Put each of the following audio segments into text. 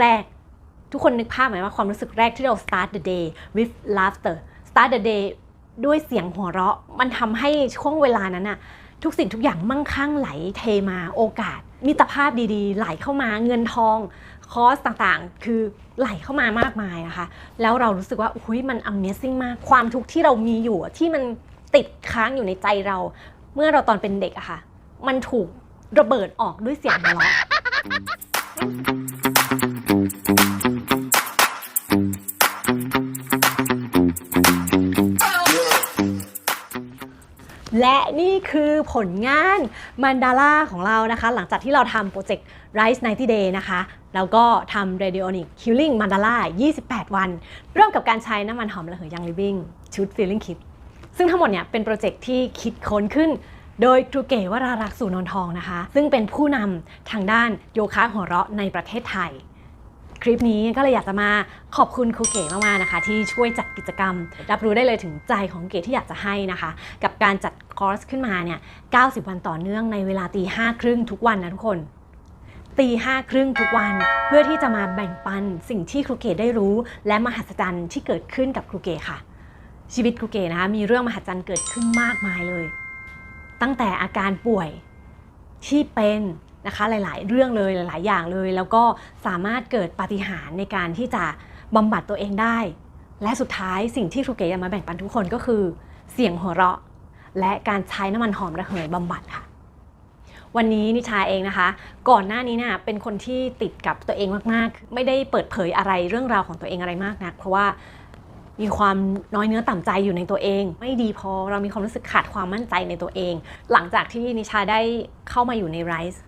แรก ทุกคนนึกภาพไหมว่าความรู้สึกแรกที่เรา start the day with laughter start the day ด้วยเสียงหัวเราะ มันทำให้ช่วงเวลานั้นอะทุกสิ่งทุกอย่างมั่งคั่งไหลเทมาโอกาส มิตรภาพดีๆ ไหลเข้ามาเงินทองคอร์สต่างๆ คือไหลเข้ามามากมายนะคะ แล้วเรารู้สึกว่าอุ้ยมัน Amazing มาก ความทุกข์ที่เรามีอยู่ที่มันติดค้างอยู่ในใจเรา เมื่อเราตอนเป็นเด็กอะค่ะ มันถูกระเบิดออกด้วยเสียงหัวเราะ และนี่คือผลงานมันดาร่าของเรานะคะ หลังจากที่เราทำโปรเจกต์ Rise 90 Day นะคะ แล้วก็ทำ Radionic Healing Mandala 28 วัน เริ่มกับการใช้น้ำมันหอมระเหย Young Living ชุด Feeling Kit ซึ่งทั้งหมดเนี่ยเป็นโปรเจกต์ที่คิดค้นขึ้นโดยครูเก๋วรารักษ์สุนนทองนะคะ ซึ่งเป็นผู้นำทางด้านโยคะหัวเราะในประเทศไทย คลิปนี้ก็เลยอยากจะมาขอบคุณครูเก๋มากๆนะคะ ที่ช่วยจัดกิจกรรม รับรู้ได้เลยถึงใจของเก๋ที่อยากจะให้นะคะ กับการจัดคอร์สขึ้นมาเนี่ย 90 วันต่อเนื่องในเวลาตีห้าครึ่งทุกวันนะทุกคนตีห้าครึ่งทุกวันเพื่อที่จะมาแบ่งปันสิ่งที่ครูเก๋ได้รู้ และมหัศจรรย์ที่เกิดขึ้นกับครูเก๋ค่ะ ชีวิตครูเก๋นะคะมีเรื่องมหัศจรรย์เกิดขึ้นมากมายเลย ตั้งแต่อาการป่วยที่เป็น นะคะหลาย ๆ เรื่องเลยหลาย ๆ อย่างเลย แล้วก็สามารถเกิดปาฏิหาริย์ในการที่จะบำบัดตัวเองได้ และสุดท้ายสิ่งที่ครูเก๋อยมาแบ่งปันทุกคนก็คือ เสียงหัวเราะ และการใช้น้ำมันหอมระเหยบำบัดค่ะวันนี้นิชาเองนะคะ ก่อนหน้านี้เนี่ยเป็นคนที่ติดกับตัวเองมากๆ ไม่ได้เปิดเผยอะไรเรื่องราวของตัวเองอะไรมากนัก เพราะว่ามีความน้อยเนื้อต่ำใจอยู่ในตัวเอง ไม่ดีพอเรามีความรู้สึกขาดความมั่นใจในตัวเอง หลังจากที่นิชาได้เข้ามาอยู่ใน Rise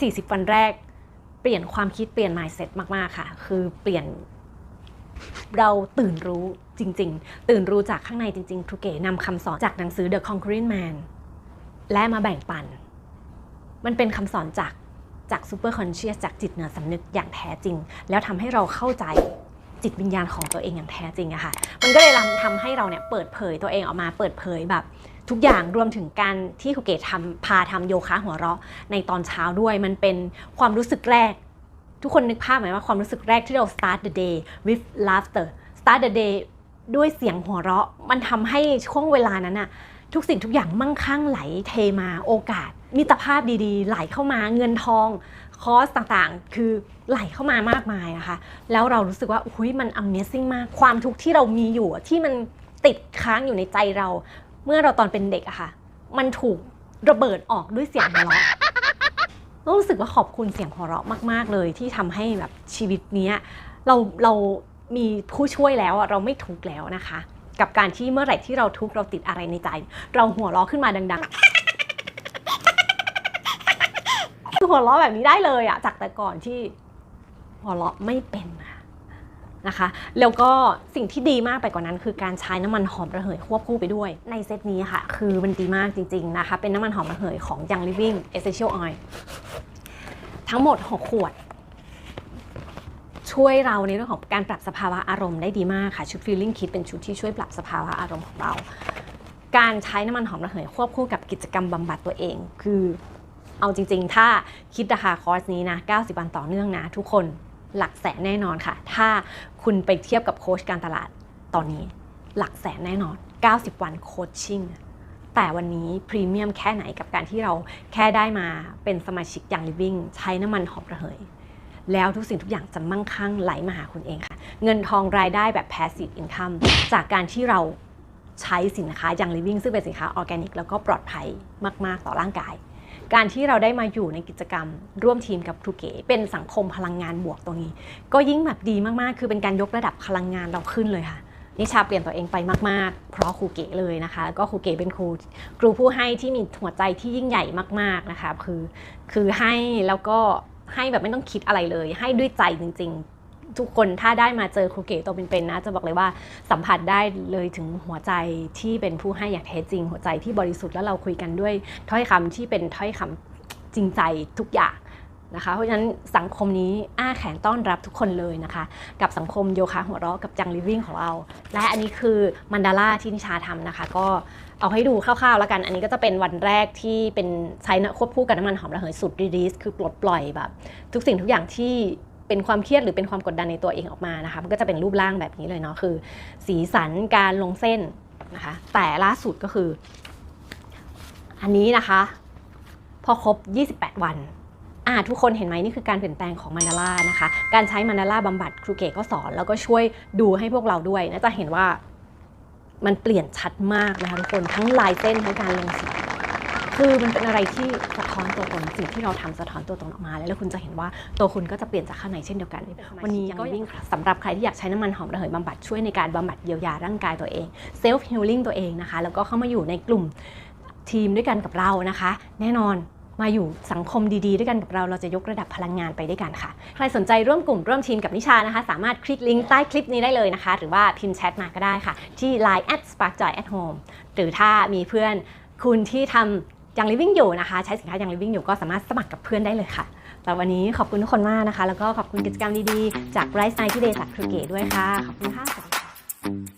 40 วันแรก เปลี่ยนความคิดเปลี่ยน mindset มากๆค่ะ คือเปลี่ยนเราตื่นรู้จริง ๆ ตื่นรู้จากข้างในจริงๆครูเก๋นำคำสอนจากหนังสือ The Conquering Man และมาแบ่งปัน มันเป็นคำสอนจากจากซูเปอร์คอนเชียสจากจิตเหนือสำนึกอย่างแท้จริง แล้วทำให้เราเข้าใจ จิตวิญญาณของตัวเองอย่างแท้จริงอะค่ะ มันก็เลยทำให้เราเนี่ยเปิดเผยตัวเองออกมาเปิดเผยแบบทุกอย่างรวมถึงการที่ครูเกศทำพาทำโยคะหัวเราะในตอนเช้าด้วย มันเป็นความรู้สึกแรก ทุกคนนึกภาพไหมว่าความรู้สึกแรกที่เรา start the day with laughter start the day ด้วยเสียงหัวเราะ มันทำให้ช่วงเวลานั้นอะ ทุกสิ่งทุกอย่างมั่งคั่งไหลเทมาโอกาส มิตรภาพดีๆ ไหลเข้ามาเงินทอง คอสต่างๆ คือไหลเข้ามามากมายนะคะ แล้วเรารู้สึกว่าอุ้ยมัน Amazing มาก ความทุกข์ที่เรามีอยู่ที่มันติดค้างอยู่ในใจเรา เมื่อเราตอนเป็นเด็กอะค่ะ มันถูกระเบิดออกด้วยเสียงหัวเราะรู้สึกว่าขอบคุณเสียงหัวเราะมาก ๆ เลยที่ทำให้แบบชีวิตเนี้ยเราเรามีผู้ช่วยแล้วเราไม่ทุกข์แล้วนะคะ กับการที่เมื่อไหร่ที่เราทุกข์เราติดอะไรในใจ เราหัวเราะขึ้นมาดังๆคือหัวเราะแบบนี้ได้เลยอะจากแต่ก่อนที่หัวเราะไม่เป็นนะคะ แล้วก็สิ่งที่ดีมากไปกว่านั้น คือการใช้น้ำมันหอมระเหยควบคู่ไปด้วย ในเซตนี้ค่ะ คือมันดีมากจริง ๆนะคะ เป็นน้ำมันหอมระเหยของ Young Living Essential Oil ทั้งหมด 6 ขวด ช่วยเราในเรื่องของการปรับสภาวะอารมณ์ได้ดีมากค่ะชุด Feeling Kit เป็นชุดที่ช่วยปรับสภาวะอารมณ์ของเรา การใช้น้ำมันหอมระเหยควบคู่กับกิจกรรมบำบัดตัวเอง คือเอาจริง ๆ ถ้าคิดราคาคอร์สนี้นะ 90 วันต่อเนื่องนะ ทุกคนหลักแสนแน่นอนค่ะ ถ้าคุณไปเทียบกับโค้ชการตลาดตอนนี้ หลักแสนแน่นอน 90 วันโคชชิ่งแต่วันนี้พรีเมียมแค่ไหนกับการที่เราแค่ได้มาเป็นสมาชิกอย่าง Living ใช้น้ำมันหอมระเหย แล้วทุกสิ่งทุกอย่างจะมั่งคั่งไหลมาหาคุณเองค่ะ เงินทองรายได้แบบ passive income จากการที่เราใช้สินค้าอย่าง Living ซึ่งเป็นสินค้าออร์แกนิกแล้วก็ปลอดภัยมาก ๆ ต่อร่างกาย การที่เราได้มาอยู่ในกิจกรรม ร่วมทีมกับครูเก๋เป็นสังคมพลังงานบวกตรงนี้ ก็ยิ่งแบบดีมาก ๆ คือเป็นการยกระดับพลังงานเราขึ้นเลยค่ะนิชาเปลี่ยนตัวเองไปมาก ๆ เพราะครูเก๋เลยนะคะ ก็ครูเก๋เป็นครูครูผู้ให้ที่มีหัวใจที่ยิ่งใหญ่มาก ๆ นะคะ คือคือให้แล้วก็ ให้แบบไม่ต้องคิดอะไรเลย ให้ด้วยใจจริง ๆ ทุกคนถ้าได้มาเจอครูเก๋ตัวเป็นๆนะ จะบอกเลยว่าสัมผัสได้เลยถึงหัวใจที่เป็นผู้ให้อย่างแท้จริง หัวใจที่บริสุทธิ์แล้วเราคุยกันด้วยถ้อยคำที่เป็นถ้อยคำจริงใจทุกอย่าง นะคะ เพราะฉะนั้นสังคมนี้อ้าแขนต้อนรับทุกคนเลยนะคะ กับสังคมโยคะหัวเราะกับจังลิฟวิ่งของเรา และอันนี้คือมันดาร่าที่นิชาทำนะคะ ก็เอาให้ดูคร่าวๆแล้วกัน อันนี้ก็จะเป็นวันแรกที่เป็นใช้ควบคู่กับน้ำมันหอมระเหยสูตรรีลีสคือปลดปล่อยแบบ ทุกสิ่งทุกอย่างที่เป็นความเครียดหรือเป็นความกดดันในตัวเองออกมานะคะ มันก็จะเป็นรูปร่างแบบนี้เลยเนาะคือ สีสันการลงเส้นนะคะ แต่ล่าสุดก็คือ อันนี้นะคะ พอครบ 28 วัน อ่าทุกคนเห็นไหมนี่คือการเปลี่ยนแปลงของมันดาร่านะคะ การใช้มันดาร่าบำบัดครูเกตก็สอนแล้วก็ช่วยดูให้พวกเราด้วยนะจะเห็นว่ามันเปลี่ยนชัดมากนะคะทุกคนทั้งลายเส้นทั้งการลงสีคือมันเป็นอะไรที่สะท้อนตัวตนสิ่งที่เราทำสะท้อนตัวตนออกมา แล้วคุณจะเห็นว่าตัวคุณก็จะเปลี่ยนจากข้างในเช่นเดียวกัน วันนี้ก็วิ่งสำหรับใครที่อยากใช้น้ำมันหอมระเหยบำบัดช่วยในการบำบัดเยียวยาร่างกายตัวเองเซลฟ์ฮิลลิ่งตัวเองนะคะ แล้วก็เข้ามาอยู่ในกลุ่มทีมด้วยกันกับเรานะคะ แน่นอน มาอยู่สังคมดีๆ ด้วยกันกับเราเราจะยกระดับพลังงานไปด้วยกันค่ะ ใครสนใจร่วมกลุ่มร่วมทีมกับนิชานะคะ สามารถคลิกลิงก์ใต้คลิปนี้ได้เลยนะคะ หรือว่าพิมพ์แชทมาก็ได้ค่ะ ที่ line at sparkjoy at home หรือถ้ามีเพื่อนคุณที่ทำยัง living อยู่นะคะ ใช้สินค้ายัง living อยู่ก็สามารถสมัครกับเพื่อนได้เลยค่ะแต่วันนี้ขอบคุณทุกคนมากนะคะ แล้วก็ขอบคุณกิจกรรมดีๆ จาก Rise Night Day จากครูเกตด้วยค่ะ ขอบคุณค่ะสวัสดีค่ะ